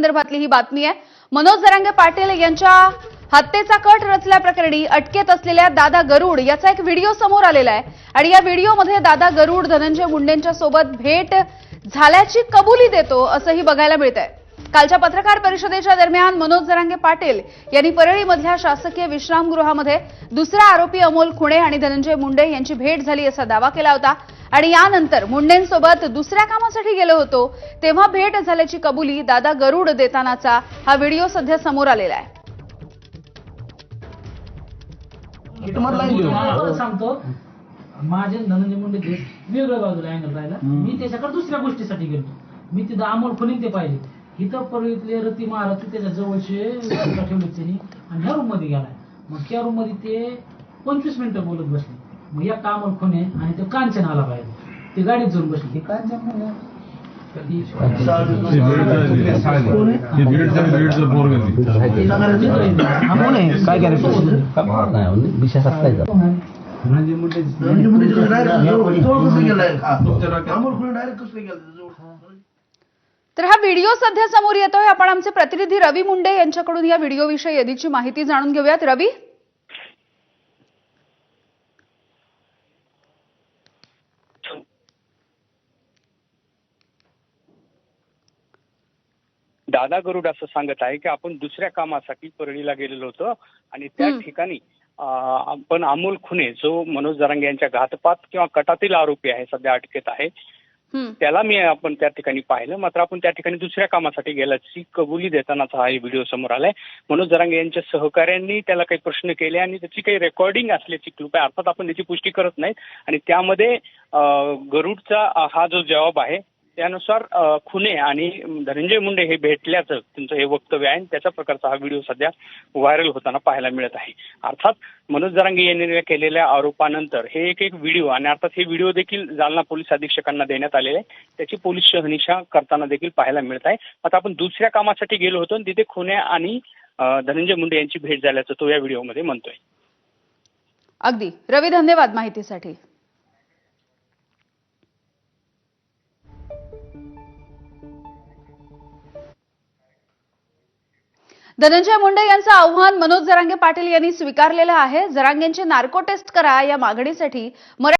संदर्भातली ही बातमी आहे. मनोज जरांगे पाटील यांच्या हत्येचा कट रचल्याप्रकरणी अटकेत असलेल्या दादा गरुड याचा एक व्हिडिओ समोर आलेला आहे. आणि या व्हिडिओमध्ये दादा गरुड धनंजय मुंडेंच्या सोबत भेट झाल्याची कबुली देतो असंही बघायला मिळतंय. कालच्या पत्रकार परिषदेच्या दरम्यान मनोज जरांगे पाटील यांनी परळीमधल्या शासकीय विश्रामगृहामध्ये दुसरा आरोपी अमोल खुणे आणि धनंजय मुंडे यांची भेट झाली असा दावा केला होता. आणि यानंतर मुंडेंसोबत दुसऱ्या कामासाठी गेलो होतो तेव्हा भेट झाल्याची कबुली दादा गरुड देतानाचा हा व्हिडिओ सध्या समोर आलेला आहे. सांगतो. माझे धनंजय मुंडे ते वेगळ्या बाजूला अँगल राहिला. मी त्याच्याकडे दुसऱ्या गोष्टीसाठी गेलो मी तिथं अमोल खुलीन ते पाहिजे इथं परळीतले रती महाराज त्याच्या जवळचे ठेवले त्यांनी आणि ह्या रूममध्ये गेलाय. मग त्या रूममध्ये ते पंचवीस मिनिटं बोलत बसले. मग एक अमोल खुने आणि तो कांचन आला पाहिजे ते गाडीत जाऊन बसले. हे. काय ती. आहे, विषय म्हणजे तर हा व्हिडिओ सध्या समोर येतोय. आपण आमचे प्रतिनिधी रवी मुंडे यांच्याकडून या व्हिडिओविषयी अधिकची माहिती जाणून घेऊयात. रवी? दादा गरुड असं सांगत आहे की आपण दुसऱ्या कामासाठी परळीला गेलेलो होतो आणि त्या. ठिकाणी अं, आपण अमोल खुने जो मनोज जरांगे यांच्या घातपात किंवा कटातील आरोपी आहे सध्या अटकेत आहे. त्याला मी आपण त्या ठिकाणी पाहिलं मात्र आपण त्या ठिकाणी दुसऱ्या कामासाठी गेल्याची कबुली देतानाचा हा व्हिडिओ समोर आलाय मनोज जरांगे यांच्या सहकाऱ्यांनी त्याला काही प्रश्न केले आणि त्याची काही रेकॉर्डिंग असल्याची क्लूप आहे अर्थात आपण त्याची पुष्टी करत नाहीत आणि त्यामध्ये गरुडचा हा जो जबाब आहे त्यानुसार खुने आणि धनंजय मुंडे हे भेटल्याचं त्यांचं हे वक्तव्य आहे आणि प्रकारचा हा व्हिडिओ सध्या व्हायरल होताना पाहायला मिळत आहे. अर्थात मनोज जरांगे यांनी केलेल्या आरोपानंतर हे एक एक व्हिडिओ आणि अर्थात हे व्हिडिओ देखील जालना पोलीस अधीक्षकांना देण्यात आलेले आहे. त्याची पोलीस शहनिशा करताना देखील पाहायला मिळत आहे. आता आपण दुसऱ्या कामासाठी गेलो होतो आणि तिथे खुने आणि धनंजय मुंडे यांची भेट झाल्याचं तो या व्हिडिओमध्ये म्हणतोय. अगदी. रवी धन्यवाद माहितीसाठी. धनंजय मुंडे यांचं आव्हान मनोज जरांगे पाटील यांनी स्वीकारलेलं आहे. जरांगेंची नार्को टेस्ट करा या मागणीसाठी मरा